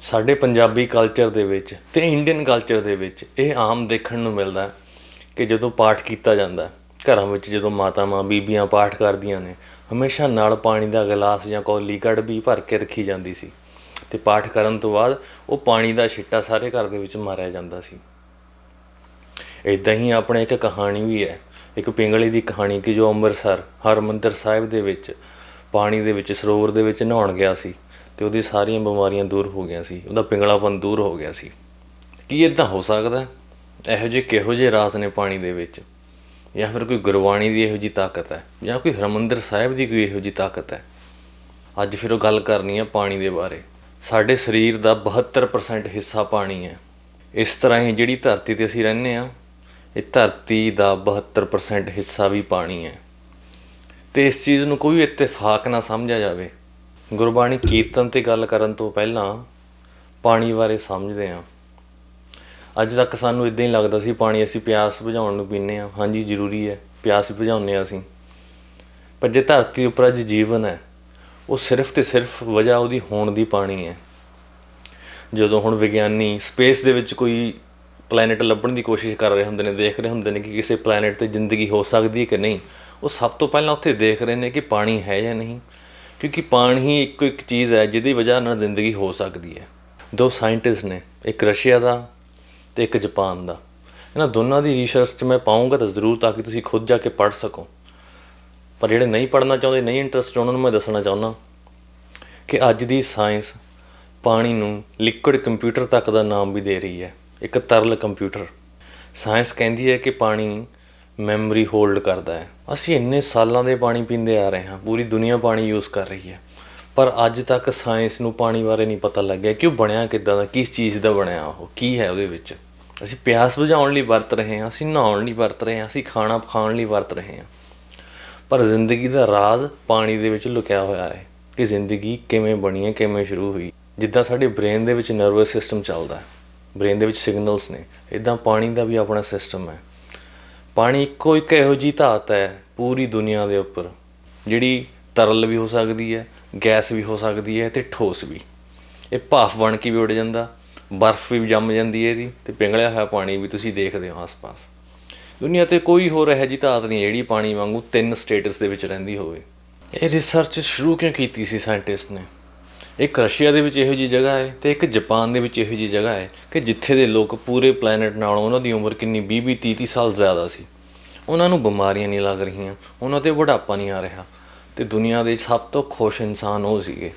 ਸਾਡੇ ਪੰਜਾਬੀ ਕਲਚਰ ਦੇ ਵਿੱਚ ਤੇ ਇੰਡੀਅਨ ਕਲਚਰ ਦੇ ਵਿੱਚ ਇਹ ਆਮ ਦੇਖਣ ਨੂੰ ਮਿਲਦਾ ਹੈ ਕਿ ਜਦੋਂ ਪਾਠ ਕੀਤਾ ਜਾਂਦਾ, ਘਰਾਂ ਵਿੱਚ ਜਦੋਂ ਮਾਤਾਵਾਂ ਬੀਬੀਆਂ ਪਾਠ ਕਰਦੀਆਂ ਨੇ, ਹਮੇਸ਼ਾ ਨਾਲ ਪਾਣੀ ਦਾ ਗਲਾਸ ਜਾਂ ਕੌਲੀ ਵੀ ਭਰ ਕੇ ਰੱਖੀ ਜਾਂਦੀ ਸੀ ਤੇ ਪਾਠ ਕਰਨ ਤੋਂ ਬਾਅਦ ਉਹ ਪਾਣੀ ਦਾ ਛਿੱਟਾ ਸਾਰੇ ਘਰ ਦੇ ਵਿੱਚ ਮਾਰਿਆ ਜਾਂਦਾ ਸੀ। ਇਦਾਂ ਹੀ ਆਪਣੇ ਇੱਕ ਕਹਾਣੀ ਵੀ ਹੈ, ਇੱਕ ਪਿੰਗਲੇ ਦੀ ਕਹਾਣੀ ਕਿ ਜੋ ਅੰਮ੍ਰਿਤਸਰ, ਹਰਮੰਦਰ ਸਾਹਿਬ ਦੇ ਵਿੱਚ ਪਾਣੀ ਦੇ ਵਿੱਚ ਸਰੋਵਰ ਦੇ ਵਿੱਚ ਨਹਾਉਣ ਗਿਆ ਸੀ। ਤੇ ਉਹਦੀ ਸਾਰੀਆਂ ਬਿਮਾਰੀਆਂ ਦੂਰ ਹੋ ਗਈਆਂ ਸੀ, ਉਹਦਾ ਪਿੰਗਲਾਪਨ ਦੂਰ ਹੋ ਗਿਆ ਸੀ। ਕੀ ਇਦਾਂ ਹੋ ਸਕਦਾ? ਇਹੋ ਜਿਹੇ ਕਿਹੋ ਜਿਹੇ ਰਾਜ਼ ਨੇ ਪਾਣੀ ਦੇ ਵਿੱਚ? ਜਾਂ ਫਿਰ ਕੋਈ ਗੁਰਬਾਣੀ ਦੀ ਇਹੋ ਜਿਹੀ ਤਾਕਤ ਹੈ? ਜਾਂ ਕੋਈ ਹਰਮੰਦਰ ਸਾਹਿਬ ਦੀ ਕੋਈ ਇਹੋ ਜਿਹੀ ਤਾਕਤ ਹੈ? ਅੱਜ ਫਿਰ ਉਹ ਗੱਲ ਕਰਨੀ ਹੈ ਪਾਣੀ ਦੇ ਬਾਰੇ। ਸਾਡੇ ਸਰੀਰ ਦਾ 72% ਹਿੱਸਾ ਪਾਣੀ ਹੈ। ਇਸ ਤਰ੍ਹਾਂ ਹੀ ਜਿਹੜੀ ਧਰਤੀ ਤੇ ਅਸੀਂ ਰਹਿੰਦੇ ਆ ਇਹ ਧਰਤੀ ਦਾ 72% ਹਿੱਸਾ ਵੀ ਪਾਣੀ ਹੈ। ਤੇ ਇਸ ਚੀਜ਼ ਨੂੰ ਕੋਈ ਇਤਫਾਕ ਨਾ ਸਮਝਿਆ ਜਾਵੇ। ਗੁਰਬਾਣੀ ਕੀਰਤਨ ਤੇ ਗੱਲ ਕਰਨ ਤੋਂ ਪਹਿਲਾਂ ਪਾਣੀ ਬਾਰੇ ਸਮਝਦੇ ਹਾਂ। ਅੱਜ ਤੱਕ ਸਾਨੂੰ ਇਦਾਂ ਹੀ ਲੱਗਦਾ ਸੀ, ਪਾਣੀ ਅਸੀਂ ਪਿਆਸ ਬੁਝਾਉਣ ਨੂੰ ਪੀਂਦੇ ਹਾਂ। ਹਾਂਜੀ, ਜ਼ਰੂਰੀ ਹੈ, ਪਿਆਸ ਬੁਝਾਉਂਦੇ ਹਾਂ ਅਸੀਂ। ਪਰ ਜੇ ਧਰਤੀ ਉੱਪਰ ਅੱਜ ਜੀਵਨ ਹੈ, ਉਹ ਸਿਰਫ ਤੇ ਸਿਰਫ ਵਜ੍ਹਾ ਉਹਦੀ ਹੋਣ ਦੀ ਪਾਣੀ ਹੈ। ਜਦੋਂ ਹੁਣ ਵਿਗਿਆਨੀ ਸਪੇਸ ਦੇ ਵਿੱਚ ਕੋਈ ਪਲੈਨਟ ਲੱਭਣ ਦੀ ਕੋਸ਼ਿਸ਼ ਕਰ ਰਹੇ ਹੁੰਦੇ ਨੇ, ਦੇਖ ਰਹੇ ਹੁੰਦੇ ਨੇ ਕਿ ਕਿਸੇ ਪਲੈਨਟ ਤੇ ਜ਼ਿੰਦਗੀ ਹੋ ਸਕਦੀ ਹੈ ਕਿ ਨਹੀਂ, ਉਹ ਸਭ ਤੋਂ ਪਹਿਲਾਂ ਉੱਥੇ ਦੇਖ ਰਹੇ ਨੇ ਕਿ ਪਾਣੀ ਹੈ ਜਾਂ ਨਹੀਂ। ਕਿਉਂਕਿ ਪਾਣੀ ਇੱਕੋ ਇੱਕ ਚੀਜ਼ ਹੈ ਜਿਹਦੀ ਵਜ੍ਹਾ ਨਾਲ ਜ਼ਿੰਦਗੀ ਹੋ ਸਕਦੀ ਹੈ। ਦੋ ਸਾਇੰਟਿਸਟ ਨੇ, ਇੱਕ ਰਸ਼ੀਆ ਦਾ ਤੇ ਇੱਕ ਜਾਪਾਨ ਦਾ। ਇਹਨਾਂ ਦੋਨਾਂ ਦੀ ਰਿਸਰਚ 'ਚ ਮੈਂ ਪਾਉਂਗਾ ਤਾਂ ਜ਼ਰੂਰ ਤਾਂ ਕਿ ਤੁਸੀਂ ਖੁਦ ਜਾ ਕੇ ਪੜ੍ਹ ਸਕੋ। ਪਰ ਜਿਹੜੇ ਨਹੀਂ ਪੜ੍ਹਨਾ ਚਾਹੁੰਦੇ, ਨਹੀਂ ਇੰਟਰਸਟ ਉਹਨਾਂ ਨੂੰ ਮੈਂ ਦੱਸਣਾ ਚਾਹੁੰਦਾ ਕਿ ਅੱਜ ਦੀ ਸਾਇੰਸ ਪਾਣੀ ਨੂੰ ਲਿਕੁਇਡ ਕੰਪਿਊਟਰ ਤੱਕ ਦਾ ਨਾਮ ਵੀ ਦੇ ਰਹੀ ਹੈ। ਇੱਕ ਤਰਲ ਕੰਪਿਊਟਰ ਸਾਇੰਸ ਕਹਿੰਦੀ ਹੈ ਕਿ ਪਾਣੀ ਮੈਮਰੀ ਹੋਲਡ ਕਰਦਾ ਹੈ। ਅਸੀਂ ਇੰਨੇ ਸਾਲਾਂ ਦੇ ਪਾਣੀ ਪੀਂਦੇ ਆ ਰਹੇ ਹਾਂ, ਪੂਰੀ ਦੁਨੀਆ ਪਾਣੀ ਯੂਜ਼ ਕਰ ਰਹੀ ਹੈ। ਪਰ ਅੱਜ ਤੱਕ ਸਾਇੰਸ ਨੂੰ ਪਾਣੀ ਬਾਰੇ ਨਹੀਂ ਪਤਾ ਲੱਗਿਆ ਕਿ ਉਹ ਬਣਿਆ, ਕਿੱਦਾਂ ਦਾ, ਕਿਸ ਚੀਜ਼ ਦਾ ਬਣਿਆ ਉਹ, ਕੀ ਹੈ ਉਹਦੇ ਵਿੱਚ। ਅਸੀਂ ਪਿਆਸ ਬੁਝਾਉਣ ਲਈ ਵਰਤ ਰਹੇ ਹਾਂ, ਅਸੀਂ ਨਹਾਉਣ ਲਈ ਵਰਤ ਰਹੇ ਹਾਂ, ਅਸੀਂ ਖਾਣਾ ਖਾਣ ਲਈ ਵਰਤ ਰਹੇ ਹਾਂ। ਪਰ ਜ਼ਿੰਦਗੀ ਦਾ ਰਾਜ਼ ਪਾਣੀ ਦੇ ਵਿੱਚ ਲੁਕਿਆ ਹੋਇਆ ਹੈ ਕਿ ਜ਼ਿੰਦਗੀ ਕਿਵੇਂ ਬਣੀ ਹੈ, ਕਿਵੇਂ ਸ਼ੁਰੂ ਹੋਈ ਜਿੱਦਾਂ ਸਾਡੇ ਬ੍ਰੇਨ ਦੇ ਵਿੱਚ ਨਰਵਸ ਸਿਸਟਮ ਚੱਲਦਾ ਹੈ ਬ੍ਰੇਨ ਦੇ ਵਿੱਚ ਸਿਗਨਲਸ ਨੇ ਇਦਾਂ ਪਾਣੀ ਦਾ ਵੀ ਆਪਣਾ ਸਿਸਟਮ ਹੈ। ਪਾਣੀ ਇੱਕੋ ਇੱਕ ਇਹੋ ਜਿਹੀ ਧਾਤ ਹੈ ਪੂਰੀ ਦੁਨੀਆ ਦੇ ਉੱਪਰ, ਜਿਹੜੀ ਤਰਲ ਵੀ ਹੋ ਸਕਦੀ ਹੈ, ਗੈਸ ਵੀ ਹੋ ਸਕਦੀ ਹੈ ਤੇ ਠੋਸ ਵੀ। ਇਹ ਭਾਫ ਬਣ ਕੇ ਵੀ ਉੱਡ ਜਾਂਦਾ, ਬਰਫ਼ ਵੀ ਜੰਮ ਜਾਂਦੀ ਹੈ ਇਹਦੀ ਤੇ ਪਿੰਗਲਿਆ ਹੋਇਆ ਪਾਣੀ ਵੀ ਤੁਸੀਂ ਦੇਖਦੇ ਹੋ ਆਸ-ਪਾਸ। ਦੁਨੀਆ ਤੇ ਕੋਈ ਹੋਰ ਇਹੋ ਜਿਹੀ ਧਾਤ ਨਹੀਂ ਹੈ ਜਿਹੜੀ ਪਾਣੀ ਵਾਂਗੂ ਤਿੰਨ ਸਟੇਟਸ ਦੇ ਵਿੱਚ ਰਹਿੰਦੀ ਹੋਵੇ। ਇਹ ਰਿਸਰਚ ਸ਼ੁਰੂ ਕਿਉਂ ਕੀਤੀ ਸੀ ਸਾਇੰਟਿਸਟ ਨੇ? ਇੱਕ ਰਸ਼ੀਆ ਦੇ ਵਿੱਚ ਇਹੋ ਜਿਹੀ ਜਗ੍ਹਾ ਹੈ ਤੇ ਇੱਕ ਜਾਪਾਨ ਦੇ ਵਿੱਚ ਇਹੋ ਜਿਹੀ ਜਗ੍ਹਾ ਹੈ ਕਿ ਜਿੱਥੇ ਦੇ ਲੋਕ ਪੂਰੇ ਪਲੈਨਟ ਨਾਲੋਂ ਉਹਨਾਂ ਦੀ ਉਮਰ ਕਿੰਨੀ 20 20 30 30 ਸਾਲ ਜ਼ਿਆਦਾ ਸੀ। ਉਹਨਾਂ ਨੂੰ ਬਿਮਾਰੀਆਂ ਨਹੀਂ ਲੱਗ ਰਹੀਆਂ, ਉਹਨਾਂ ਤੇ ਬੁਢਾਪਾ ਨਹੀਂ ਆ ਰਿਹਾ ਤੇ ਦੁਨੀਆ ਦੇ ਸਭ ਤੋਂ ਖੁਸ਼ ਇਨਸਾਨ ਉਹ ਸੀਗੇ।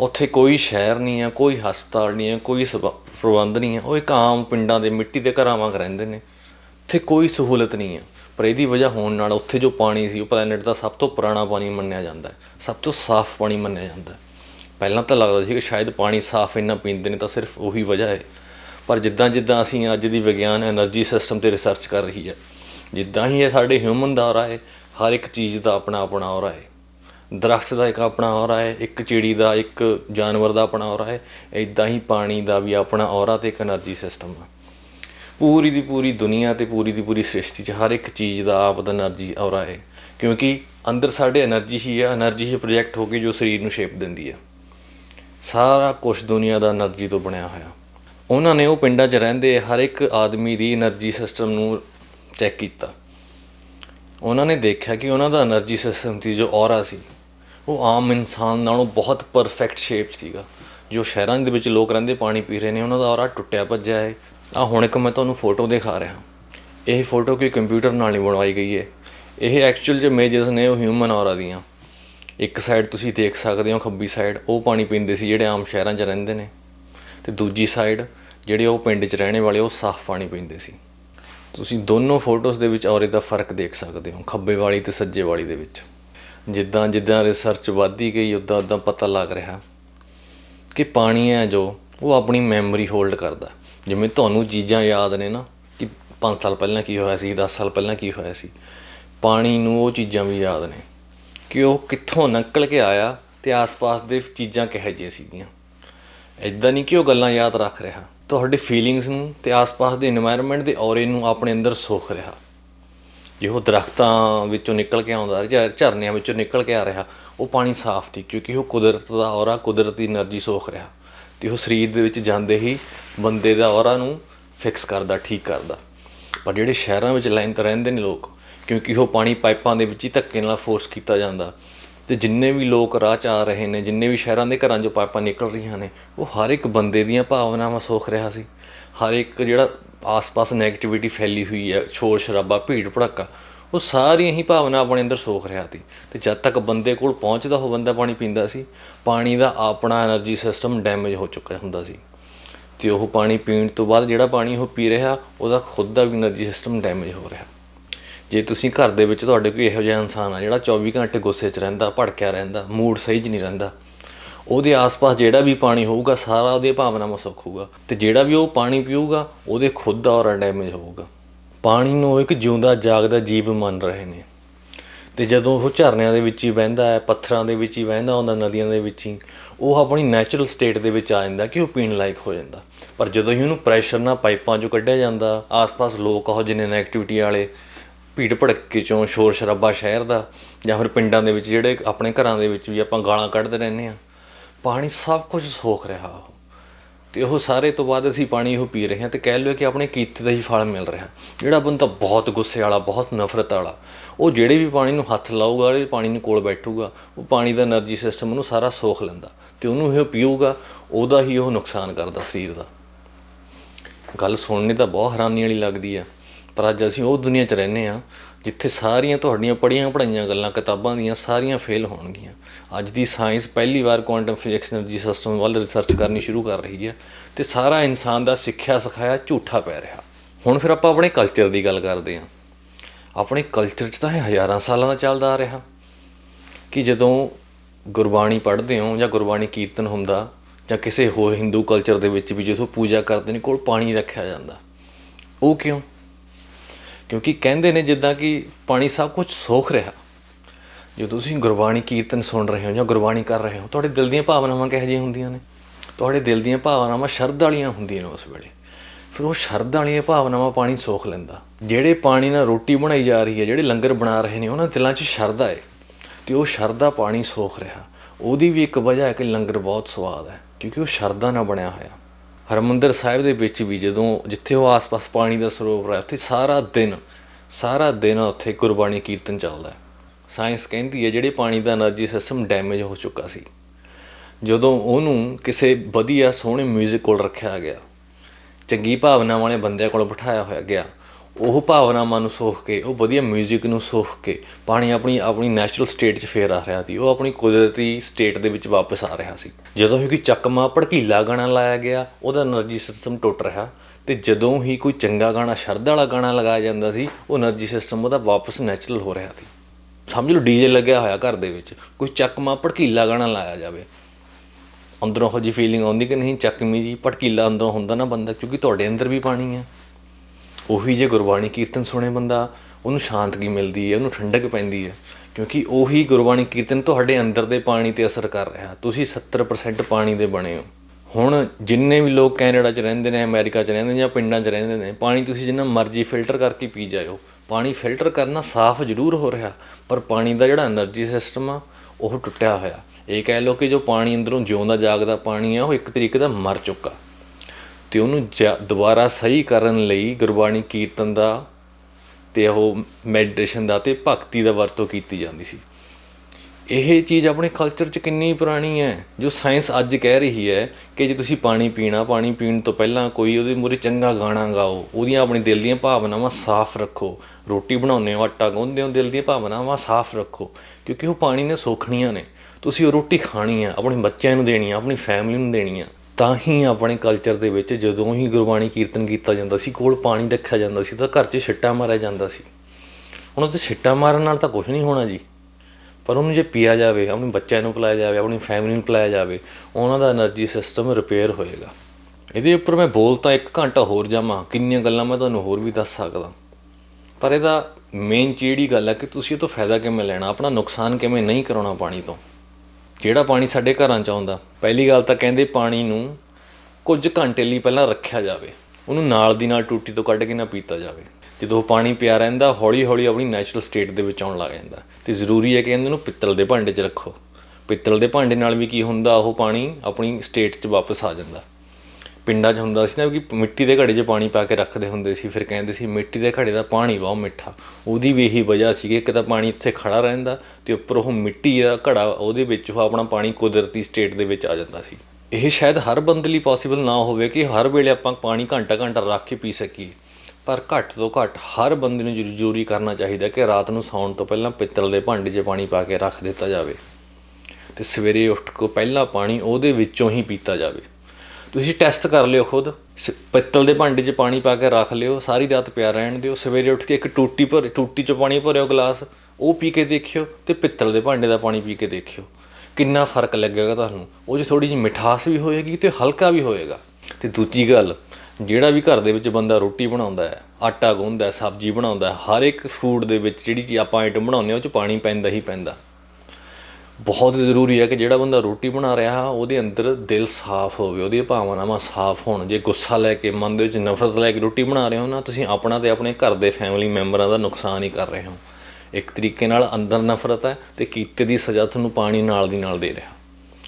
ਉੱਥੇ ਕੋਈ ਸ਼ਹਿਰ ਨਹੀਂ ਹੈ, ਕੋਈ ਹਸਪਤਾਲ ਨਹੀਂ ਹੈ, ਕੋਈ ਸਭ- ਪ੍ਰਬੰਧ ਨਹੀਂ ਹੈ, ਉਹ ਇੱਕ ਆਮ ਪਿੰਡਾਂ ਦੇ ਮਿੱਟੀ ਦੇ ਘਰਾਂ ਵਾਂਗ ਰਹਿੰਦੇ ਨੇ। ਉੱਥੇ ਕੋਈ ਸਹੂਲਤ ਨਹੀਂ ਹੈ, ਪਰ ਇਹਦੀ ਵਜ੍ਹਾ ਹੋਣ ਨਾਲ ਉੱਥੇ ਜੋ ਪਾਣੀ ਸੀ ਉਹ ਪਲੈਨਟ ਦਾ ਸਭ ਤੋਂ ਪੁਰਾਣਾ ਪਾਣੀ ਮੰਨਿਆ ਜਾਂਦਾ ਹੈ, ਸਭ ਤੋਂ ਸਾਫ਼ ਪਾਣੀ ਮੰਨਿਆ ਜਾਂਦਾ ਹੈ। ਪਹਿਲਾਂ ਤਾਂ ਲੱਗਦਾ ਸੀ ਕਿ ਸ਼ਾਇਦ ਪਾਣੀ ਸਾਫ਼ ਇੰਨਾ ਪੀਂਦੇ ਨੇ ਤਾਂ ਸਿਰਫ ਉਹੀ ਵਜ੍ਹਾ ਹੈ। ਪਰ ਜਿੱਦਾਂ ਜਿੱਦਾਂ ਅਸੀਂ ਅੱਜ ਦੀ ਵਿਗਿਆਨ એનર્ਜੀ ਸਿਸਟਮ ਤੇ ਰਿਸਰਚ ਕਰ ਰਹੀ ਹੈ, ਜਿੱਦਾਂ ਹੀ ਇਹ ਸਾਡੇ ਹਿਊਮਨ ਦਾ ਔਰਾ ਹੈ, ਹਰ ਇੱਕ ਚੀਜ਼ ਦਾ ਆਪਣਾ ਆਪਣਾ ਔਰਾ ਹੈ। ਦਰਖਤ ਦਾ ਇੱਕ ਆਪਣਾ ਔਰਾ ਹੈ, ਇੱਕ ਚਿੜੀ ਦਾ, ਇੱਕ ਜਾਨਵਰ ਦਾ ਆਪਣਾ ਔਰਾ ਹੈ ਇਦਾਂ ਹੀ ਪਾਣੀ ਦਾ ਵੀ ਆਪਣਾ ਔਰਾ ਤੇ ਇੱਕ એનર્ਜੀ ਸਿਸਟਮ ਹੈ ਪੂਰੀ ਦੀ ਪੂਰੀ ਦੁਨੀਆ ਤੇ ਪੂਰੀ ਦੀ ਪੂਰੀ ਸ੍ਰਿਸ਼ਟੀ 'ਚ ਹਰ ਇੱਕ ਚੀਜ਼ ਦਾ ਆਪ ਦਾ એનર્ਜੀ ਔਰਾ ਹੈ, ਕਿਉਂਕਿ ਅੰਦਰ ਸਾਡੇ એનર્ਜੀ ਹੀ ਹੈ એનર્ਜੀ ਹੀ ਪ੍ਰੋਜੈਕਟ ਹੋ ਕੇ ਜੋ ਸਰੀਰ ਨੂੰ ਸ਼ੇਪ ਦਿੰਦੀ ਹੈ ਸਾਰਾ ਕੁਝ ਦੁਨੀਆ ਦਾ એનર્ਜੀ ਤੋਂ ਬਣਿਆ ਹੋਇਆ। ਉਹਨਾਂ ਨੇ ਉਹ ਪਿੰਡਾਂ 'ਚ ਰਹਿੰਦੇ ਹਰ ਇੱਕ ਆਦਮੀ ਦੀ એનર્ਜੀ ਸਿਸਟਮ ਨੂੰ ਚੈੱਕ ਕੀਤਾ। ਉਹਨਾਂ ਨੇ ਦੇਖਿਆ ਕਿ ਉਹਨਾਂ ਦਾ એનર્ਜੀ ਸਿਸਟਮ ਦੀ ਜੋ ਔਰਾ ਸੀ। ਉਹ ਆਮ ਇਨਸਾਨ ਨਾਲੋਂ ਬਹੁਤ ਪਰਫੈਕਟ ਸ਼ੇਪ ਸੀਗਾ। ਜੋ ਸ਼ਹਿਰਾਂ ਦੇ ਵਿੱਚ ਲੋਕ ਰਹਿੰਦੇ ਪਾਣੀ ਪੀ ਰਹੇ ਨੇ, ਉਹਨਾਂ ਦਾ ਔਰਾ ਟੁੱਟਿਆ ਭੱਜਿਆ ਹੈ। ਆ ਹੁਣ ਇੱਕ ਮੈਂ ਤੁਹਾਨੂੰ ਫੋਟੋ ਦਿਖਾ ਰਿਹਾ ਇਹ ਫੋਟੋ ਕੋਈ ਕੰਪਿਊਟਰ ਨਾਲ ਨਹੀਂ ਬਣਵਾਈ ਗਈ ਹੈ। ਇਹ ਐਕਚੁਅਲ ਜਿਹੇ ਇਮੇजेस ਨੇ ਉਹ ਹਿਊਮਨ ਔਰਾ ਦੀਆਂ। ਇੱਕ ਸਾਈਡ ਤੁਸੀਂ ਦੇਖ ਸਕਦੇ ਹੋ ਖੱਬੀ ਸਾਈਡ ਉਹ ਪਾਣੀ ਪੀਂਦੇ ਸੀ ਜਿਹੜੇ ਆਮ ਸ਼ਹਿਰਾਂ 'ਚ ਰਹਿੰਦੇ ਨੇ। ਤੇ ਦੂਜੀ ਸਾਈਡ ਜਿਹੜੇ ਉਹ ਪਿੰਡ 'ਚ ਰਹਿਣੇ ਵਾਲੇ, ਉਹ ਸਾਫ਼ ਪਾਣੀ ਪੀਂਦੇ ਸੀ। ਤੁਸੀਂ ਦੋਨੋਂ ਫੋਟੋਜ਼ ਦੇ ਵਿੱਚ ਔਰੇ ਦਾ ਫ਼ਰਕ ਦੇਖ ਸਕਦੇ ਹੋ, ਖੱਬੇ ਵਾਲੀ ਤੇ ਸੱਜੇ ਵਾਲੀ ਦੇ ਵਿੱਚ। ਜਿੱਦਾਂ ਜਿੱਦਾਂ ਰਿਸਰਚ ਵੱਧਦੀ ਗਈ, ਉਦਾਂ ਉਦਾਂ ਪਤਾ ਲੱਗ ਰਿਹਾ ਕਿ ਪਾਣੀ ਹੈ ਜੋ, ਉਹ ਆਪਣੀ ਮੈਮਰੀ ਹੋਲਡ ਕਰਦਾ। ਜਿਵੇਂ ਤੁਹਾਨੂੰ ਚੀਜ਼ਾਂ ਯਾਦ ਨੇ ਨਾ, ਕਿ 5 ਸਾਲ ਪਹਿਲਾਂ ਕੀ ਹੋਇਆ ਸੀ 10 ਸਾਲ ਪਹਿਲਾਂ ਕੀ ਹੋਇਆ ਸੀ, ਪਾਣੀ ਨੂੰ ਉਹ ਚੀਜ਼ਾਂ ਵੀ ਯਾਦ ਨੇ। ਕਿ ਉਹ ਕਿੱਥੋਂ ਨਿਕਲ ਕੇ ਆਇਆ ਤੇ ਆਸ-ਪਾਸ ਦੇ ਚੀਜ਼ਾਂ ਕਿਹੋ ਜਿਹੀਆਂ ਸੀਗੀਆਂ। ਇਦਾਂ ਨਹੀਂ ਕਿ ਉਹ ਗੱਲਾਂ ਯਾਦ ਰੱਖ ਰਿਹਾ। ਤੁਹਾਡੇ ਫੀਲਿੰਗਸ ਨੂੰ ਤੇ ਆਸ-ਪਾਸ ਦੇ এনवायरमेंट ਦੇ ਔਰੇ ਨੂੰ ਆਪਣੇ ਅੰਦਰ ਸੋਖ ਰਿਹਾ। ਜੇ ਉਹ ਦਰਖਤਾਂ ਵਿੱਚੋਂ ਨਿਕਲ ਕੇ ਆਉਂਦਾ ਜਾਂ ਝਰਨਿਆਂ ਵਿੱਚੋਂ ਨਿਕਲ ਕੇ ਆ ਰਿਹਾ, ਉਹ ਪਾਣੀ ਸਾਫ਼ ਸੀ ਕਿਉਂਕਿ ਉਹ ਕੁਦਰਤ ਦਾ ਔਰਾ, ਕੁਦਰਤੀ એનર્ਜੀ ਸੋਖ ਰਿਹਾ। ਤੇ ਉਹ ਸਰੀਰ ਦੇ ਵਿੱਚ ਜਾਂਦੇ ਹੀ ਬੰਦੇ ਦਾ ਔਰਾ ਨੂੰ ਫਿਕਸ ਕਰਦਾ, ਠੀਕ ਕਰਦਾ। ਪਰ ਜਿਹੜੇ ਸ਼ਹਿਰਾਂ ਵਿੱਚ ਲੈਂਤ ਰਹਿੰਦੇ ਨੇ ਲੋਕ ਕਿਉਂਕਿ ਉਹ ਪਾਣੀ ਪਾਈਪਾਂ ਦੇ ਵਿੱਚ ਹੀ ਧੱਕੇ ਨਾਲ ਫੋਰਸ ਕੀਤਾ ਜਾਂਦਾ। ਤੇ ਜਿੰਨੇ ਵੀ ਲੋਕ ਰਾਹ 'ਚ ਆ ਰਹੇ ਨੇ, ਜਿੰਨੇ ਵੀ ਸ਼ਹਿਰਾਂ ਦੇ ਘਰਾਂ 'ਚੋਂ ਪਾਈਪਾਂ ਨਿਕਲ ਰਹੀਆਂ ਨੇ, ਉਹ ਹਰ ਇੱਕ ਬੰਦੇ ਦੀਆਂ ਭਾਵਨਾਵਾਂ ਸੋਖ ਰਿਹਾ ਸੀ। ਹਰ ਇੱਕ ਜਿਹੜਾ ਆਸ-ਪਾਸ 네ਗੇਟਿਵਿਟੀ ਫੈਲੀ ਹੋਈ ਹੈ ਛੋਰ ਸ਼ਰਾਬਾ, ਭੀੜ ਭੜੱਕਾ, ਉਹ ਸਾਰੀਆਂ ਹੀ ਭਾਵਨਾ ਆਪਣੇ ਅੰਦਰ ਸੋਖ ਰਿਹਾ ਸੀ। ਤੇ ਜਦ ਤੱਕ ਬੰਦੇ ਕੋਲ ਪਹੁੰਚਦਾ ਉਹ ਬੰਦਾ ਪਾਣੀ ਪੀਂਦਾ ਸੀ, ਪਾਣੀ ਦਾ ਆਪਣਾ એનર્ਜੀ ਸਿਸਟਮ ਡੈਮੇਜ ਹੋ ਚੁੱਕਾ ਹੁੰਦਾ ਸੀ। ਤੇ ਉਹ ਪਾਣੀ ਪੀਣ ਤੋਂ ਬਾਅਦ ਜਿਹੜਾ ਪਾਣੀ ਉਹ ਪੀ ਰਿਹਾ, ਉਹਦਾ ਖੁਦ ਦਾ ਵੀ એનર્ਜੀ ਸਿਸਟਮ ਡੈਮੇਜ ਹੋ ਰਿਹਾ। ਜੇ ਤੁਸੀਂ ਘਰ ਦੇ ਵਿੱਚ ਤੁਹਾਡੇ ਕੋਈ ਇਹੋ ਜਿਹਾ ਇਨਸਾਨ ਆ ਜਿਹੜਾ 24 ਘੰਟੇ ਗੁੱਸੇ 'ਚ ਰਹਿੰਦਾ, ਭੜਕਿਆ ਰਹਿੰਦਾ ਮੂਡ ਸਹੀ 'ਚ ਨਹੀਂ ਰਹਿੰਦਾ, ਉਹਦੇ ਆਸ-ਪਾਸ ਜਿਹੜਾ ਵੀ ਪਾਣੀ ਹੋਊਗਾ, ਸਾਰਾ ਉਹਦੇ ਭਾਵਨਾਵਾਂ ਸੁੱਖ ਹੋਊਗਾ ਤੇ ਜਿਹੜਾ ਵੀ ਉਹ ਪਾਣੀ ਪੀਊਗਾ, ਉਹਦੇ ਖੁਦ ਦਾ ਔਰਾ ਡੈਮੇਜ ਹੋਊਗਾ। ਪਾਣੀ ਨੂੰ ਉਹ ਇੱਕ ਜਿਉਂਦਾ ਜਾਗਦਾ ਜੀਵ ਮੰਨ ਰਹੇ ਨੇ। ਤੇ ਜਦੋਂ ਉਹ ਝਰਨਿਆਂ ਦੇ ਵਿੱਚ ਹੀ ਵਹਿੰਦਾ ਹੈ, ਪੱਥਰਾਂ ਦੇ ਵਿੱਚ ਹੀ ਵਹਿੰਦਾ ਹੁੰਦਾ ਨਦੀਆਂ ਦੇ ਵਿੱਚ ਹੀ, ਉਹ ਆਪਣੀ ਨੈਚੁਰਲ ਸਟੇਟ ਦੇ ਵਿੱਚ ਆ ਜਾਂਦਾ ਕਿ ਉਹ ਪੀਣ ਲਾਇਕ ਹੋ ਜਾਂਦਾ। ਪਰ ਜਦੋਂ ਹੀ ਉਹਨੂੰ ਪ੍ਰੈਸ਼ਰ ਨਾਲ ਪਾਈਪਾਂ 'ਚੋਂ ਕੱਢਿਆ ਜਾਂਦਾ, ਆਸ-ਪਾਸ ਲੋਕ ਉਹ ਜਿਹਨੇ ਨੈਗੇਟਿਵਿਟੀ ਵਾਲੇ ਭੀੜ ਭੜੱਕੇ ਚੋਂ ਸ਼ੋਰ ਸ਼ਰਾਬਾ ਸ਼ਹਿਰ ਦਾ ਜਾਂ ਫਿਰ ਪਿੰਡਾਂ ਦੇ ਵਿੱਚ ਜਿਹੜੇ ਆਪਣੇ ਘਰਾਂ ਦੇ ਵਿੱਚ ਵੀ ਆਪਾਂ ਗਾਲਾਂ ਕੱਢਦੇ ਰਹਿੰਦੇ ਆ ਪਾਣੀ ਸਭ ਕੁਝ ਸੋਖ ਰਿਹਾ ਉਹ। ਤੇ ਉਹ ਸਾਰੇ ਤੋਂ ਬਾਅਦ ਅਸੀਂ ਪਾਣੀ ਉਹ ਪੀ ਰਹੇ ਹਾਂ ਤੇ ਕਹਿ ਲਓ ਕਿ ਆਪਣੇ ਕੀਤੇ ਦਾ ਹੀ ਫਲ ਮਿਲ ਰਿਹਾ। ਜਿਹੜਾ ਬੰਦਾ ਬਹੁਤ ਗੁੱਸੇ ਵਾਲਾ, ਬਹੁਤ ਨਫ਼ਰਤ ਵਾਲਾ, ਉਹ ਜਿਹੜੇ ਵੀ ਪਾਣੀ ਨੂੰ ਹੱਥ ਲਾਊਗਾ ਜਿਹੜੇ ਪਾਣੀ ਨੂੰ ਕੋਲ ਬੈਠੂਗਾ, ਉਹ ਪਾਣੀ ਦਾ એનર્ਜੀ ਸਿਸਟਮ ਉਹਨੂੰ ਸਾਰਾ ਸੋਖ ਲੈਂਦਾ ਤੇ ਉਹਨੂੰ ਇਹ ਪੀਊਗਾ, ਉਹਦਾ ਹੀ ਉਹ ਨੁਕਸਾਨ ਕਰਦਾ ਸਰੀਰ ਦਾ। ਗੱਲ ਸੁਣਨੀ ਤਾਂ ਬਹੁਤ ਹੈਰਾਨੀ ਵਾਲੀ ਲੱਗਦੀ ਹੈ। ਪਰ ਅੱਜ ਅਸੀਂ ਉਹ ਦੁਨੀਆ 'ਚ ਰਹਿੰਦੇ ਆ ਜਿੱਥੇ ਸਾਰੀਆਂ ਤੁਹਾਡੀਆਂ ਪੜੀਆਂ ਪੜਾਈਆਂ ਗੱਲਾਂ, ਕਿਤਾਬਾਂ ਦੀਆਂ ਸਾਰੀਆਂ ਫੇਲ ਹੋਣਗੀਆਂ। ਅੱਜ ਦੀ ਸਾਇੰਸ ਪਹਿਲੀ ਵਾਰ ਕੁਆਂਟਮ ਫਿਜ਼ਿਕਸ ਐਨਰਜੀ ਸਿਸਟਮ ਵੱਲ ਰਿਸਰਚ ਕਰਨੀ ਸ਼ੁਰੂ ਕਰ ਰਹੀ ਹੈ ਤੇ ਸਾਰਾ ਇਨਸਾਨ ਦਾ ਸਿੱਖਿਆ ਸਿਖਾਇਆ ਝੂਠਾ ਪੈ ਰਿਹਾ। ਹੁਣ ਫਿਰ ਆਪਾਂ ਆਪਣੇ ਕਲਚਰ ਦੀ ਗੱਲ ਕਰਦੇ ਆ ਆਪਣੇ ਕਲਚਰ 'ਚ ਤਾਂ ਇਹ ਹਜ਼ਾਰਾਂ ਸਾਲਾਂ ਦਾ ਚੱਲਦਾ ਆ ਰਿਹਾ। ਕਿ ਜਦੋਂ ਗੁਰਬਾਣੀ ਪੜ੍ਹਦੇ ਹੋ ਜਾਂ ਗੁਰਬਾਣੀ ਕੀਰਤਨ ਹੁੰਦਾ ਜਾਂ ਕਿਸੇ ਹੋਰ ਹਿੰਦੂ ਕਲਚਰ ਦੇ ਵਿੱਚ ਵੀ ਜਦੋਂ ਪੂਜਾ ਕਰਦੇ ਨੇ, ਕੋਲ ਪਾਣੀ ਰੱਖਿਆ ਜਾਂਦਾ। ਉਹ ਕਿਉਂ? ਕਿਉਂਕਿ ਕਹਿੰਦੇ ਨੇ ਜਿੱਦਾਂ ਕਿ ਪਾਣੀ ਸਭ ਕੁਝ ਸੋਖ ਰਿਹਾ। ਜਦੋਂ ਤੁਸੀਂ ਗੁਰਬਾਣੀ ਕੀਰਤਨ ਸੁਣ ਰਹੇ ਹੋ ਜਾਂ ਗੁਰਬਾਣੀ ਕਰ ਰਹੇ ਹੋ, ਤੁਹਾਡੇ ਦਿਲ ਦੀਆਂ ਭਾਵਨਾਵਾਂ ਕਿਹੋ ਜਿਹੀਆਂ ਹੁੰਦੀਆਂ ਨੇ? ਤੁਹਾਡੇ ਦਿਲ ਦੀਆਂ ਭਾਵਨਾਵਾਂ ਸ਼ਰਧਾ ਵਾਲੀਆਂ ਹੁੰਦੀਆਂ ਨੇ ਉਸ ਵੇਲੇ। ਫਿਰ ਉਹ ਸ਼ਰਧਾ ਵਾਲੀਆਂ ਭਾਵਨਾਵਾਂ ਪਾਣੀ ਸੋਖ ਲੈਂਦਾ। ਜਿਹੜੇ ਪਾਣੀ ਨਾਲ ਰੋਟੀ ਬਣਾਈ ਜਾ ਰਹੀ ਹੈ, ਜਿਹੜੇ ਲੰਗਰ ਬਣਾ ਰਹੇ ਨੇ, ਉਹਨਾਂ ਦਿਲਾਂ 'ਚ ਸ਼ਰਧਾ ਹੈ ਤੇ ਉਹ ਸ਼ਰਧਾ ਪਾਣੀ ਸੋਖ ਰਿਹਾ। ਉਹਦੀ ਵੀ ਇੱਕ ਵਜ੍ਹਾ ਹੈ ਕਿ ਲੰਗਰ ਬਹੁਤ ਸਵਾਦ ਹੈ, ਕਿਉਂਕਿ ਉਹ ਸ਼ਰਧਾ ਨਾਲ ਬਣਿਆ ਹੋਇਆ। ਹਰਮੰਦਰ ਸਾਹਿਬ ਦੇ ਵਿੱਚ ਵੀ ਜਦੋਂ ਜਿੱਥੇ ਉਹ ਆਸ-ਪਾਸ ਪਾਣੀ ਦਾ ਸਰੋਵਰ ਹੈ, ਉੱਥੇ ਸਾਰਾ ਦਿਨ ਸਾਰਾ ਦਿਨ ਉੱਥੇ ਗੁਰਬਾਣੀ ਕੀਰਤਨ ਚੱਲਦਾ ਹੈ। ਸਾਇੰਸ ਕਹਿੰਦੀ ਹੈ, ਜਿਹੜੇ ਪਾਣੀ ਦਾ એનર્ਜੀ ਸਿਸਟਮ ਡੈਮੇਜ ਹੋ ਚੁੱਕਾ ਸੀ। ਜਦੋਂ ਉਹਨੂੰ ਕਿਸੇ ਵਧੀਆ ਸੋਹਣੇ 뮤직 ਕੋਲ ਰੱਖਿਆ ਗਿਆ, ਚੰਗੀ ਭਾਵਨਾ ਵਾਲੇ ਬੰਦਿਆਂ ਕੋਲ ਬਿਠਾਇਆ ਹੋਇਆ ਗਿਆ ਉਹ ਭਾਵਨਾਵਾਂ ਨੂੰ ਸੋਖ ਕੇ, ਉਹ ਵਧੀਆ 뮤직 ਨੂੰ ਸੋਖ ਕੇ ਪਾਣੀ ਆਪਣੀ ਆਪਣੀ ਨੈਚੁਰਲ ਸਟੇਟ 'ਚ ਫੇਰ ਆ ਰਿਹਾ ਸੀ। ਉਹ ਆਪਣੀ ਕੁਦਰਤੀ ਸਟੇਟ ਦੇ ਵਿੱਚ ਵਾਪਸ ਆ ਰਿਹਾ ਸੀ। ਜਦੋਂ ਹੀ ਕੋਈ ਚੱਕਮਾ ਭੜਕੀਲਾ ਗਾਣਾ ਲਾਇਆ ਗਿਆ, ਉਹਦਾ એનર્ਜੀ ਸਿਸਟਮ ਟੁੱਟ ਰਿਹਾ ਤੇ ਜਦੋਂ ਹੀ ਕੋਈ ਚੰਗਾ ਗਾਣਾ ਸ਼ਰਦ ਵਾਲਾ ਗਾਣਾ ਲਗਾਇਆ ਜਾਂਦਾ ਸੀ, ਉਹ એનર્ਜੀ ਸਿਸਟਮ ਉਹਦਾ ਵਾਪਸ ਨੈਚੁਰਲ ਹੋ ਰਿਹਾ ਸੀ। ਸਮਝ ਲਓ ਡੀਜੇ ਲੱਗਿਆ ਹੋਇਆ ਘਰ ਦੇ ਵਿੱਚ, ਕੋਈ ਚੱਕਮਾ ਭੜਕੀਲਾ ਗਾਣਾ ਲਾਇਆ ਜਾਵੇ। ਅੰਦਰੋਂ ਹੋ ਜੀ ਫੀਲਿੰਗ ਆਉਂਦੀ ਕਿ ਨਹੀਂ, ਚੱਕਮੀ ਜੀ ਭੜਕੀਲਾ ਅੰਦਰੋਂ ਹੁੰਦਾ ਨਾ ਬੰਦਾ, ਕਿਉਂਕਿ ਤੁਹਾਡੇ ਅੰਦਰ ਵੀ ਪਾਣੀ ਹੈ ਉਹੀ ਜੇ ਗੁਰਬਾਣੀ ਕੀਰਤਨ ਸੁਣੇ ਬੰਦਾ, ਉਹਨੂੰ ਸ਼ਾਂਤਗੀ ਮਿਲਦੀ ਹੈ, ਉਹਨੂੰ ਠੰਡਕ ਪੈਂਦੀ ਹੈ, ਕਿਉਂਕਿ ਉਹੀ ਗੁਰਬਾਣੀ ਕੀਰਤਨ ਤੁਹਾਡੇ ਅੰਦਰ ਦੇ ਪਾਣੀ ਤੇ ਅਸਰ ਕਰ ਰਿਹਾ। ਤੁਸੀਂ 70% ਪਾਣੀ ਦੇ ਬਣੇ ਹੋ। ਹੁਣ ਜਿੰਨੇ ਵੀ ਲੋਕ ਕੈਨੇਡਾ 'ਚ ਰਹਿੰਦੇ ਨੇ, ਅਮਰੀਕਾ 'ਚ ਰਹਿੰਦੇ ਨੇ ਜਾਂ ਪਿੰਡਾਂ 'ਚ ਰਹਿੰਦੇ ਨੇ, ਪਾਣੀ ਤੁਸੀਂ ਜਿੰਨਾ ਮਰਜ਼ੀ ਫਿਲਟਰ ਕਰਕੇ ਪੀ ਜਾਇਓ। ਪਾਣੀ ਫਿਲਟਰ ਕਰਨਾ ਸਾਫ਼ ਜ਼ਰੂਰ ਹੋ ਰਿਹਾ, ਪਰ ਪਾਣੀ ਦਾ ਜਿਹੜਾ એનર્ਜੀ ਸਿਸਟਮ ਆ, ਉਹ ਟੁੱਟਿਆ ਹੋਇਆ। ਇਹ ਕਹਿ ਲੋ ਕਿ ਜੋ ਪਾਣੀ ਅੰਦਰੋਂ ਜਿਉਂਦਾ, ਜਾਗਦਾ ਪਾਣੀ ਆ, ਉਹ ਇੱਕ ਤਰੀਕੇ ਦਾ ਮਰ ਚੁੱਕਾ। ਤੇ ਉਹਨੂੰ ਜਾ- ਦੁਬਾਰਾ ਸਹੀ ਕਰਨ ਲਈ ਗੁਰਬਾਣੀ ਕੀਰਤਨ ਦਾ ਤੇ ਉਹ ਮੈਡੀਟੇਸ਼ਨ ਦਾ ਤੇ ਭਗਤੀ ਦਾ ਵਰਤੋਂ ਕੀਤੀ ਜਾਂਦੀ ਸੀ। ਇਹ ਚੀਜ਼ ਆਪਣੇ ਕਲਚਰ 'ਚ ਕਿੰਨੀ ਪੁਰਾਣੀ ਹੈ, ਜੋ ਸਾਇੰਸ ਅੱਜ ਕਹਿ ਰਹੀ ਹੈ ਕਿ ਜੇ ਤੁਸੀਂ ਪਾਣੀ ਪੀਣਾ, ਪਾਣੀ ਪੀਣ ਤੋਂ ਪਹਿਲਾਂ ਕੋਈ ਉਹਦੇ ਮੂਹਰੇ ਚੰਗਾ ਗਾਣਾ ਗਾਓ, ਉਹਦੀਆਂ ਆਪਣੇ ਦਿਲ ਦੀਆਂ ਭਾਵਨਾਵਾਂ ਸਾਫ਼ ਰੱਖੋ। ਰੋਟੀ ਬਣਾਉਂਦੇ ਹੋ, ਆਟਾ ਗੁੰਨਦੇ ਹੋ, ਦਿਲ ਦੀਆਂ ਭਾਵਨਾਵਾਂ ਸਾਫ਼ ਰੱਖੋ, ਕਿਉਂਕਿ ਉਹ ਪਾਣੀ ਨੇ ਸੋਖਣੀਆਂ ਨੇ। ਤੁਸੀਂ ਉਹ ਰੋਟੀ ਖਾਣੀ ਆ, ਆਪਣੇ ਬੱਚਿਆਂ ਨੂੰ ਦੇਣੀ ਆ, ਆਪਣੀ ਫੈਮਿਲੀ ਨੂੰ ਦੇਣੀ ਆ। ਤਾਂ ਹੀ ਆਪਣੇ ਕਲਚਰ ਦੇ ਵਿੱਚ ਜਦੋਂ ਹੀ ਗੁਰਬਾਣੀ ਕੀਰਤਨ ਕੀਤਾ ਜਾਂਦਾ ਸੀ, ਕੋਲ ਪਾਣੀ ਰੱਖਿਆ ਜਾਂਦਾ ਸੀ, ਤਾਂ ਘਰ 'ਚ ਛਿੱਟਾ ਮਾਰਿਆ ਜਾਂਦਾ ਸੀ। ਹੁਣ ਉਹ ਤੇ ਛਿੱਟਾ ਮਾਰਨ ਨਾਲ ਤਾਂ ਕੁਝ ਨਹੀਂ ਹੋਣਾ ਜੀ। ਪਰ ਉਹਨੂੰ ਜੇ ਪੀਆ ਜਾਵੇ, ਆਪਣੇ ਬੱਚਿਆਂ ਨੂੰ ਪਿਲਾਇਆ ਜਾਵੇ, ਆਪਣੀ ਫੈਮਿਲੀ ਨੂੰ ਪਿਲਾਇਆ ਜਾਵੇ, ਉਹਨਾਂ ਦਾ એનર્ਜੀ ਸਿਸਟਮ ਰਿਪੇਅਰ ਹੋਏਗਾ। ਇਹਦੇ ਉੱਪਰ ਮੈਂ ਬੋਲ ਤਾਂ ਇੱਕ ਘੰਟਾ ਹੋਰ ਜਾਵਾਂ, ਕਿੰਨੀਆਂ ਗੱਲਾਂ ਮੈਂ ਤੁਹਾਨੂੰ ਹੋਰ ਵੀ ਦੱਸ ਸਕਦਾ। ਪਰ ਇਹਦਾ ਮੇਨ ਜਿਹੜੀ ਗੱਲ ਹੈ ਕਿ ਤੁਸੀਂ ਇਹ ਤੋਂ ਫਾਇਦਾ ਕਿਵੇਂ ਲੈਣਾ? ਆਪਣਾ ਨੁਕਸਾਨ ਕਿਵੇਂ ਨਹੀਂ ਕਰਾਉਣਾ ਪਾਣੀ ਤੋਂ? ਜਿਹੜਾ ਪਾਣੀ ਸਾਡੇ ਘਰਾਂ 'ਚ ਆਉਂਦਾ, ਪਹਿਲੀ ਗੱਲ ਤਾਂ ਕਹਿੰਦੇ ਪਾਣੀ ਨੂੰ ਕੁਝ ਘੰਟੇ ਲਈ ਪਹਿਲਾਂ ਰੱਖਿਆ ਜਾਵੇ। ਉਹਨੂੰ ਨਾਲ ਦੀ ਨਾਲ ਟੂਟੀ ਤੋਂ ਕੱਢ ਕੇ ਨਾ ਪੀਤਾ ਜਾਵੇ। ਜਦੋਂ ਉਹ ਪਾਣੀ ਪਿਆ ਰਹਿੰਦਾ ਹੌਲੀ ਹੌਲੀ ਆਪਣੀ ਨੈਚੁਰਲ ਸਟੇਟ ਦੇ ਵਿੱਚ ਆਉਣ ਲੱਗ ਜਾਂਦਾ। ਤੇ ਜ਼ਰੂਰੀ ਹੈ ਕਿ ਇਹਨਾਂ ਨੂੰ ਪਿੱਤਲ ਦੇ ਭਾਂਡੇ 'ਚ ਰੱਖੋ। ਪਿੱਤਲ ਦੇ ਭਾਂਡੇ ਨਾਲ ਵੀ ਕੀ ਹੁੰਦਾ, ਉਹ ਪਾਣੀ ਆਪਣੀ ਸਟੇਟ 'ਚ ਵਾਪਸ ਆ ਜਾਂਦਾ। ਪਿੰਡਾਂ 'ਚ ਹੁੰਦਾ ਸੀ ਨਾ ਕਿ ਮਿੱਟੀ ਦੇ ਘੜੇ 'ਚ ਪਾਣੀ ਪਾ ਕੇ ਰੱਖਦੇ ਹੁੰਦੇ ਸੀ, ਫਿਰ ਕਹਿੰਦੇ ਸੀ ਮਿੱਟੀ ਦੇ ਘੜੇ ਦਾ ਪਾਣੀ ਬਹੁਤ ਮਿੱਠਾ। ਉਹਦੀ ਵੀ ਇਹੀ ਵਜ੍ਹਾ ਸੀ ਕਿ ਇੱਕ ਤਾਂ ਪਾਣੀ ਇੱਥੇ ਖੜਾ ਰਹਿੰਦਾ ਤੇ ਉੱਪਰ ਉਹ ਮਿੱਟੀ ਦਾ ਘੜਾ, ਉਹਦੇ ਵਿੱਚ ਉਹ ਆਪਣਾ ਪਾਣੀ ਕੁਦਰਤੀ ਸਟੇਟ ਦੇ ਵਿੱਚ ਆ ਜਾਂਦਾ ਸੀ। ਇਹ ਸ਼ਾਇਦ ਹਰ ਬੰਦੇ ਲਈ ਪੋਸੀਬਲ ਨਾ ਹੋਵੇ ਕਿ ਹਰ ਵੇਲੇ ਆਪਾਂ ਪਾਣੀ ਘੰਟਾ ਘੰਟਾ ਰੱਖ ਕੇ ਪੀ ਸਕੀਏ। ਪਰ ਘੱਟ ਤੋਂ ਘੱਟ ਹਰ ਬੰਦੇ ਨੂੰ ਜ਼ਰੂਰੀ ਕਰਨਾ ਚਾਹੀਦਾ ਕਿ ਰਾਤ ਨੂੰ ਸੌਣ ਤੋਂ ਪਹਿਲਾਂ ਪਿੱਤਲ ਦੇ ਭਾਂਡੇ 'ਚ ਪਾਣੀ ਪਾ ਕੇ ਰੱਖ ਦਿੱਤਾ ਜਾਵੇ ਤੇ ਸਵੇਰੇ ਉੱਠ ਕੇ ਪਹਿਲਾ ਪਾਣੀ ਉਹਦੇ ਵਿੱਚੋਂ ਹੀ ਪੀਤਾ ਜਾਵੇ। ਤੁਸੀਂ ਟੈਸਟ ਕਰ ਲਿਓ ਖੁਦ। ਸ- ਪਿੱਤਲ ਦੇ ਭਾਂਡੇ 'ਚ ਪਾਣੀ ਪਾ ਕੇ ਰੱਖ ਲਿਓ, ਸਾਰੀ ਰਾਤ ਪਿਆ ਰਹਿਣ ਦਿਓ। ਸਵੇਰੇ ਉੱਠ ਕੇ ਇੱਕ ਟੂਟੀ ਭਰ, ਟੂਟੀ 'ਚ ਪਾਣੀ ਭਰਿਓ ਗਲਾਸ, ਉਹ ਪੀ ਕੇ ਦੇਖਿਓ ਤੇ ਪਿੱਤਲ ਦੇ ਭਾਂਡੇ ਦਾ ਪਾਣੀ ਪੀ ਕੇ ਦੇਖਿਓ। ਕਿੰਨਾ ਫ਼ਰਕ ਲੱਗੇਗਾ ਤੁਹਾਨੂੰ। ਉਹ 'ਚ ਥੋੜੀ ਜਿਹੀ ਮਿਠਾਸ ਵੀ ਹੋਏਗੀ ਤੇ ਹਲਕਾ ਵੀ ਹੋਏਗਾ। ਤੇ ਦੂਜੀ ਗੱਲ, ਜਿਹੜਾ ਵੀ ਘਰ ਦੇ ਵਿੱਚ ਬੰਦਾ ਰੋਟੀ ਬਣਾਉਂਦਾ ਹੈ, ਆਟਾ ਗੁੰਨਦਾ ਹੈ, ਸਬਜ਼ੀ ਬਣਾਉਂਦਾ ਹੈ, ਹਰ ਇੱਕ ਫੂਡ ਦੇ ਵਿੱਚ ਜਿਹੜੀ ਚੀਜ਼ ਆਪਾਂ ਆਈਟਮ ਬਣਾਉਂਦੇ ਹਾਂ, ਉਹ 'ਚ ਪਾਣੀ ਪੈਂਦਾ ਹੀ ਪੈਂਦਾ। ਬਹੁਤ ਜ਼ਰੂਰੀ ਹੈ ਕਿ ਜਿਹੜਾ ਬੰਦਾ ਰੋਟੀ ਬਣਾ ਰਿਹਾ ਉਹਦੇ ਅੰਦਰ ਦਿਲ ਸਾਫ਼ ਹੋਵੇ, ਉਹਦੀਆਂ ਭਾਵਨਾਵਾਂ ਸਾਫ਼ ਹੋਣ। ਜੇ ਗੁੱਸਾ ਲੈ ਕੇ, ਮਨ ਦੇ ਵਿੱਚ ਨਫ਼ਰਤ ਲੈ ਕੇ ਰੋਟੀ ਬਣਾ ਰਹੇ ਹੋ ਨਾ, ਤੁਸੀਂ ਆਪਣਾ ਤੇ ਆਪਣੇ ਘਰ ਦੇ ਫੈਮਿਲੀ ਮੈਂਬਰਾਂ ਦਾ ਨੁਕਸਾਨ ਹੀ ਕਰ ਰਹੇ ਹੋ। ਇੱਕ ਤਰੀਕੇ ਨਾਲ ਅੰਦਰ ਨਫ਼ਰਤ ਹੈ ਤੇ ਕੀਤੇ ਦੀ ਸਜ਼ਾ ਤੁਹਾਨੂੰ ਪਾਣੀ ਨਾਲ ਦੀ ਨਾਲ ਦੇ ਰਿਹਾ।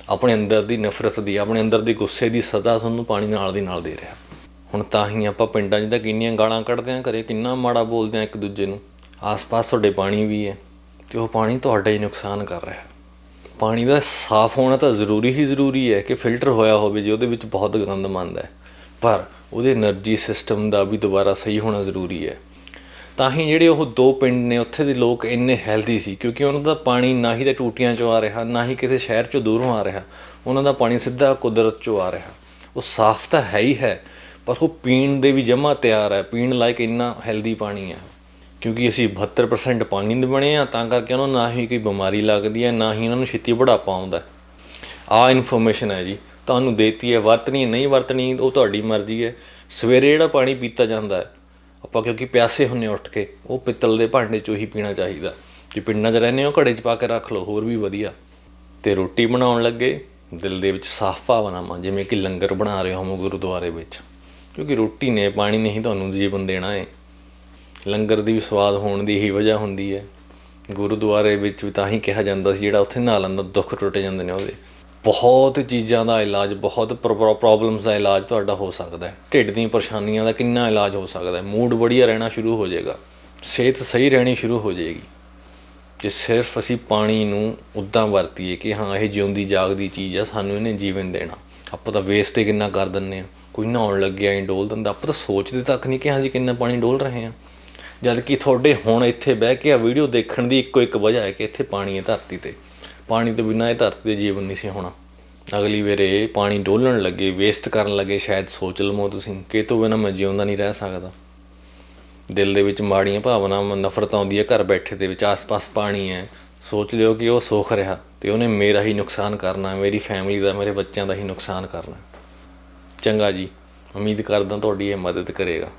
ਆਪਣੇ ਅੰਦਰ ਦੀ ਨਫ਼ਰਤ ਦੀ, ਆਪਣੇ ਅੰਦਰ ਦੀ ਗੁੱਸੇ ਦੀ ਸਜ਼ਾ ਤੁਹਾਨੂੰ ਪਾਣੀ ਨਾਲ ਦੀ ਨਾਲ ਦੇ ਰਿਹਾ। ਹੁਣ ਤਾਂ ਹੀ ਆਪਾਂ ਪਿੰਡਾਂ 'ਚ ਤਾਂ ਕਿੰਨੀਆਂ ਗਾਲਾਂ ਕੱਢਦੇ ਆਂ ਘਰੇ ਕਿੰਨਾ ਮਾੜਾ ਬੋਲਦੇ ਆਂ ਇੱਕ ਦੂਜੇ ਨੂੰ। ਆਸ-ਪਾਸ ਤੁਹਾਡੇ ਪਾਣੀ ਵੀ ਹੈ ਤੇ ਉਹ ਪਾਣੀ ਤੁਹਾਡਾ ਹੀ ਨੁਕਸਾਨ ਕਰ ਰਿਹਾ ਪਾਣੀ ਦਾ ਸਾਫ਼ ਹੋਣਾ ਤਾਂ ਜ਼ਰੂਰੀ ਹੀ ਜ਼ਰੂਰੀ ਹੈ ਕਿ ਫਿਲਟਰ ਹੋਇਆ ਹੋਵੇ ਜੇ ਉਹਦੇ ਵਿੱਚ ਬਹੁਤ ਗੰਦ ਮੰਦ ਹੈ। ਪਰ ਉਹਦੇ એનર્ਜੀ ਸਿਸਟਮ ਦਾ ਵੀ ਦੁਬਾਰਾ ਸਹੀ ਹੋਣਾ ਜ਼ਰੂਰੀ ਹੈ। ਤਾਂ ਹੀ ਜਿਹੜੇ ਉਹ ਦੋ ਪਿੰਡ ਨੇ, ਉੱਥੇ ਦੇ ਲੋਕ ਇੰਨੇ ਹੈਲਦੀ ਸੀ, ਕਿਉਂਕਿ ਉਹਨਾਂ ਦਾ ਪਾਣੀ ਨਾ ਹੀ ਤਾਂ ਟੂਟੀਆਂ ਚੋਂ ਆ ਰਿਹਾ, ਨਾ ਹੀ ਕਿਸੇ ਸ਼ਹਿਰ ਚੋਂ ਦੂਰੋਂ ਆ ਰਿਹਾ, ਉਹਨਾਂ ਦਾ ਪਾਣੀ ਸਿੱਧਾ ਕੁਦਰਤ ਚੋਂ ਆ ਰਿਹਾ। ਉਹ ਸਾਫ਼ ਤਾਂ ਹੈ ਹੀ ਹੈ, ਪਰ ਉਹ ਪੀਣ ਦੇ ਵੀ ਜਮਾ ਤਿਆਰ ਹੈ, ਪੀਣ ਲਾਇਕ ਇੰਨਾ ਹੈਲਦੀ ਪਾਣੀ ਹੈ। ਕਿਉਂਕਿ ਅਸੀਂ 72% ਪਾਣੀ ਦੇ ਬਣੇ ਆ, ਤਾਂ ਕਰਕੇ ਉਹਨਾਂ ਨੂੰ ਨਾ ਹੀ ਕੋਈ ਬਿਮਾਰੀ ਲੱਗਦੀ ਹੈ, ਨਾ ਹੀ ਉਹਨਾਂ ਨੂੰ ਛੇਤੀ ਬੁਢਾਪਾ ਆਉਂਦਾ ਹੈ। ਆਹ ਇਨਫੋਰਮੇਸ਼ਨ ਹੈ ਜੀ, ਤੁਹਾਨੂੰ ਦੇਤੀ ਹੈ, ਵਰਤਣੀ ਨਹੀਂ ਵਰਤਣੀ, ਉਹ ਤੁਹਾਡੀ ਮਰਜ਼ੀ ਹੈ। ਸਵੇਰੇ ਜਿਹੜਾ ਪਾਣੀ ਪੀਤਾ ਜਾਂਦਾ ਹੈ, ਆਪਾਂ ਕਿਉਂਕਿ ਪਿਆਸੇ ਹੁੰਨੇ ਉੱਠ ਕੇ, ਉਹ ਪਿੱਤਲ ਦੇ ਭਾਂਡੇ 'ਚੋਂ ਹੀ ਪੀਣਾ ਚਾਹੀਦਾ। ਜੇ ਪਿੰਡਾਂ 'ਚ ਰਹਿੰਦੇ ਹੋ, ਘੜੇ 'ਚ ਪਾ ਕੇ ਰੱਖ ਲਓ, ਹੋਰ ਵੀ ਵਧੀਆ। ਤੇ ਰੋਟੀ ਬਣਾਉਣ ਲੱਗੇ, ਦਿਲ ਦੇ ਵਿੱਚ ਸਾਫ਼ ਭਾਵਨਾਵਾਂ, ਜਿਵੇਂ ਕਿ ਲੰਗਰ ਬਣਾ ਰਹੇ ਹੋ ਗੁਰਦੁਆਰੇ ਵਿੱਚ। ਕਿਉਂਕਿ ਰੋਟੀ ਨੇ, ਪਾਣੀ ਨਹੀਂ ਤੁਹਾਨੂੰ ਜੀਵਨ ਦੇਣਾ ਹੈ। ਲੰਗਰ ਦੀ ਵੀ ਸਵਾਦ ਹੋਣ ਦੀ ਇਹੀ ਵਜ੍ਹਾ ਹੁੰਦੀ ਹੈ। ਗੁਰਦੁਆਰੇ ਵਿੱਚ ਵੀ ਤਾਂ ਹੀ ਕਿਹਾ ਜਾਂਦਾ ਸੀ ਜਿਹੜਾ ਉੱਥੇ ਨਹਾ ਲੈਂਦਾ ਦੁੱਖ ਟੁੱਟ ਜਾਂਦੇ ਨੇ ਉਹਦੇ। ਬਹੁਤ ਚੀਜ਼ਾਂ ਦਾ ਇਲਾਜ, ਬਹੁਤ ਪ੍ਰੋਬਲਮਸ ਦਾ ਇਲਾਜ ਤੁਹਾਡਾ ਹੋ ਸਕਦਾ ਹੈ। ਢਿੱਡ ਦੀਆਂ ਪਰੇਸ਼ਾਨੀਆਂ ਦਾ ਕਿੰਨਾ ਇਲਾਜ ਹੋ ਸਕਦਾ ਹੈ। ਮੂਡ ਵਧੀਆ ਰਹਿਣਾ ਸ਼ੁਰੂ ਹੋ ਜਾਏਗਾ। ਸਿਹਤ ਸਹੀ ਰਹਿਣੀ ਸ਼ੁਰੂ ਹੋ ਜਾਏਗੀ। ਜੇ ਸਿਰਫ ਅਸੀਂ ਪਾਣੀ ਨੂੰ ਉਦਾਂ ਵਰਤੀਏ ਕਿ ਹਾਂ, ਇਹ ਜਿਉਂਦੀ ਜਾਗਦੀ ਚੀਜ਼ ਆ, ਸਾਨੂੰ ਇਹਨੇ ਜੀਵਨ ਦੇਣਾ। ਆਪਾਂ ਤਾਂ ਵੇਸਟ ਹੀ ਕਿੰਨਾ ਕਰ ਦਿੰਨੇ ਆ ਕੋਈ ਨਹਾਉਣ ਲੱਗਿਆ ਹੀ ਡੋਲ ਦਿੰਦਾ। ਆਪਾਂ ਤਾਂ ਸੋਚਦੇ ਤੱਕ ਨਹੀਂ ਕਿ ਹਾਂ ਜੀ ਕਿੰਨਾ ਪਾਣੀ ਡੋਲ ਰਹੇ ਆ ਜਦ ਕਿ ਤੁਹਾਡੇ ਹੁਣ ਇੱਥੇ ਬਹਿ ਕੇ ਆ ਵੀਡੀਓ ਦੇਖਣ ਦੀ ਇੱਕੋ ਇੱਕ ਵਜ੍ਹਾ ਹੈ ਕਿ ਇੱਥੇ ਪਾਣੀ ਹੈ ਧਰਤੀ ਤੇ। ਪਾਣੀ ਤੋਂ ਬਿਨਾਂ ਇਹ ਧਰਤੀ ਤੇ ਜੀਵਨ ਨਹੀਂ ਸੀ ਹੋਣਾ। ਅਗਲੀ ਵੇਰੇ ਪਾਣੀ ਡੋਲਣ ਲੱਗੇ ਵੇਸਟ ਕਰਨ ਲੱਗੇ, ਸ਼ਾਇਦ ਸੋਚ ਲਵੋ ਤੁਸੀਂ ਕਿ ਤੋਂ ਬਿਨਾਂ ਮੈਂ ਜਿਉਂਦਾ ਨਹੀਂ ਰਹਿ ਸਕਦਾ। ਦਿਲ ਦੇ ਵਿੱਚ ਮਾੜੀਆਂ ਭਾਵਨਾਵਾਂ, ਨਫ਼ਰਤ ਆਉਂਦੀ ਹੈ ਘਰ ਬੈਠੇ ਦੇ ਵਿੱਚ ਆਸ-ਪਾਸ ਪਾਣੀ ਹੈ। ਸੋਚ ਲਿਓ ਕਿ ਉਹ ਸੁੱਖ ਰਿਹਾ ਤੇ ਉਹਨੇ ਮੇਰਾ ਹੀ ਨੁਕਸਾਨ ਕਰਨਾ ਮੇਰੀ ਫੈਮਿਲੀ ਦਾ, ਮੇਰੇ ਬੱਚਿਆਂ ਦਾ ਹੀ ਨੁਕਸਾਨ ਕਰਨਾ ਚੰਗਾ ਜੀ, ਉਮੀਦ ਕਰਦਾ ਤੁਹਾਡੀ ਇਹ ਮਦਦ ਕਰੇਗਾ।